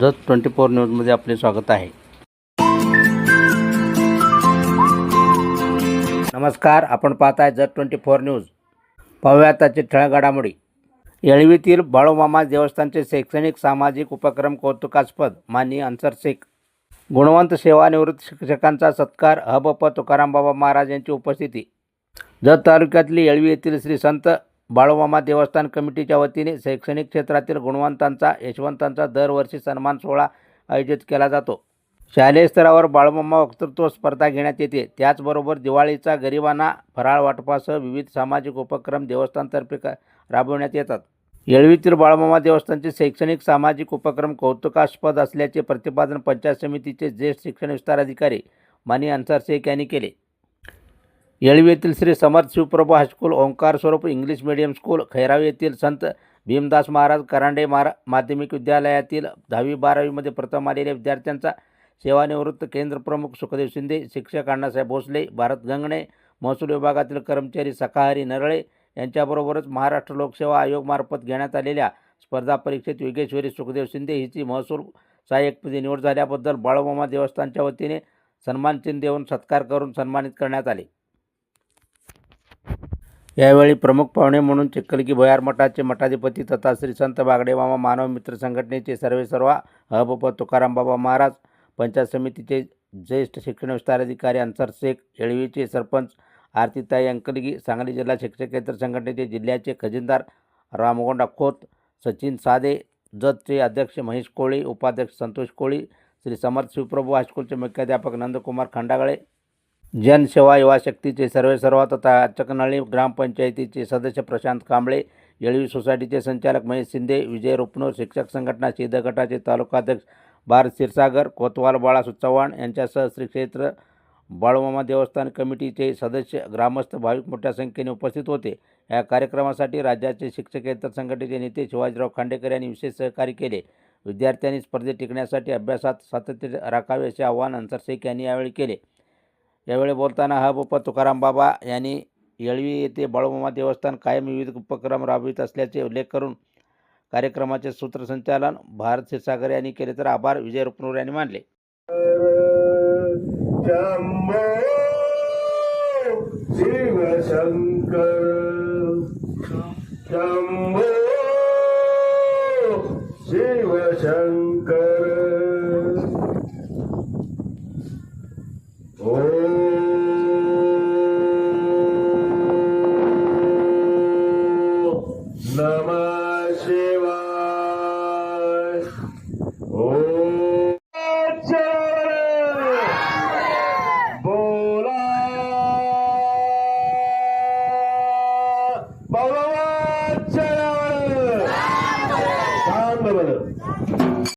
Jat twenty four न्यूजमध्ये आपले स्वागत आहे. नमस्कार आपण पाहत आहे जत ट्वेंटी फोर न्यूज. पाहूया त्याची ठळक घडामोडी. येळवीतील बाळोमामा देवस्थानचे शैक्षणिक सामाजिक उपक्रम कौतुकास्पद मानी अन्सर शेख. गुणवंत सेवानिवृत्त शिक्षकांचा सत्कार हबप तुकारामबाबा महाराज यांची उपस्थिती. जत तालुक्यातली येळवी येथील श्री संत बाळूमामा देवस्थान कमिटीच्या वतीने शैक्षणिक क्षेत्रातील गुणवंतांचा यशवंतांचा दरवर्षी सन्मान सोहळा आयोजित केला जातो. शालेय स्तरावर बाळूमामा वक्तृत्व स्पर्धा घेण्यात येते. त्याचबरोबर दिवाळीचा गरिबांना फराळ वाटपासह विविध सामाजिक उपक्रम देवस्थानतर्फे क राबवण्यात येतात. येळवीतील बाळमामा देवस्थानचे शैक्षणिक सामाजिक उपक्रम कौतुकास्पद असल्याचे प्रतिपादन पंचायत समितीचे ज्येष्ठ शिक्षण विस्तार अधिकारी मानी अन्सार शेख यांनी केले. येळवी येथील Shri Samarth Shivprabhu high school Omkar Swaroop English medium school खैरावी येथील संत भीमदास महाराज करांडे मारा माध्यमिक विद्यालयातील दहावी बारावीमध्ये प्रथम आलेल्या विद्यार्थ्यांचा सेवानिवृत्त केंद्रप्रमुख सुखदेव शिंदे शिक्षक अण्णासाहेब भोसले भारत गंगणे महसूल विभागातील कर्मचारी सखाहरी नरळे यांच्याबरोबरच महाराष्ट्र लोकसेवा आयोगमार्फत घेण्यात आलेल्या स्पर्धा परीक्षेत योगेश्वरी सुखदेव शिंदे हिची महसूल सहाय्यकपदी निवड झाल्याबद्दल बाळूमामा देवस्थानच्या वतीने सन्मानचिन्ह देऊन सत्कार करून सन्मानित करण्यात आले. यावेळी प्रमुख पाहुणे म्हणून चिखलगी भयार मठाचे मठाधिपती तथा श्री संत बागडे मामा मानव मित्र संघटनेचे सर्वे सर्वा हबप तुकाराम बाबा महाराज पंचायत समितीचे ज्येष्ठ शिक्षण विस्तार अधिकारी अन्सर शेख येळवीचे सरपंच आरतीताई अंकलगी सांगली जिल्हा शिक्षकेतर संघटनेचे जिल्ह्याचे खजिनदार रामगोंडा खोत सचिन सादे जतचे अध्यक्ष महेश कोळी उपाध्यक्ष संतोष कोळी श्री समर्थ शिवप्रभू हायस्कूलचे मुख्याध्यापक नंदकुमार खंडागळे जनसेवा युवा शक्तीचे सर्वे सर्व तथा अचकनळी ग्रामपंचायतीचे सदस्य प्रशांत कांबळे येळवी सोसायटीचे संचालक महेश शिंदे विजय रुपनोर शिक्षक संघटना सिद्ध गटाचे तालुकाध्यक्ष भारत क्षीरसागर कोतवाल बाळा चव्हाण यांच्यासह श्री क्षेत्र बाळूमामा देवस्थान कमिटीचे सदस्य ग्रामस्थ भाविक मोठ्या संख्येने उपस्थित होते. या कार्यक्रमासाठी राज्याचे शिक्षकेतर संघटनेचे नेते शिवाजीराव खांडेकर यांनी विशेष सहकार्य केले. विद्यार्थ्यांनी स्पर्धेत टिकण्यासाठी अभ्यासात सातत्य राखावे असे आवाहन अन्सर शेख यांनी यावेळी केले. यावेळी बोलताना हा हबप तुकाराम बाबा यांनी येळवी येथे बाळूमामा देवस्थान कायम विविध उपक्रम राबवित असल्याचे उल्लेख करून कार्यक्रमाचे सूत्रसंचालन भारत क्षीरसागर यांनी केले तर आभार विजय रुपनूर यांनी मानले शिवशंकर नमः शिवाय ओम बोला. भगवान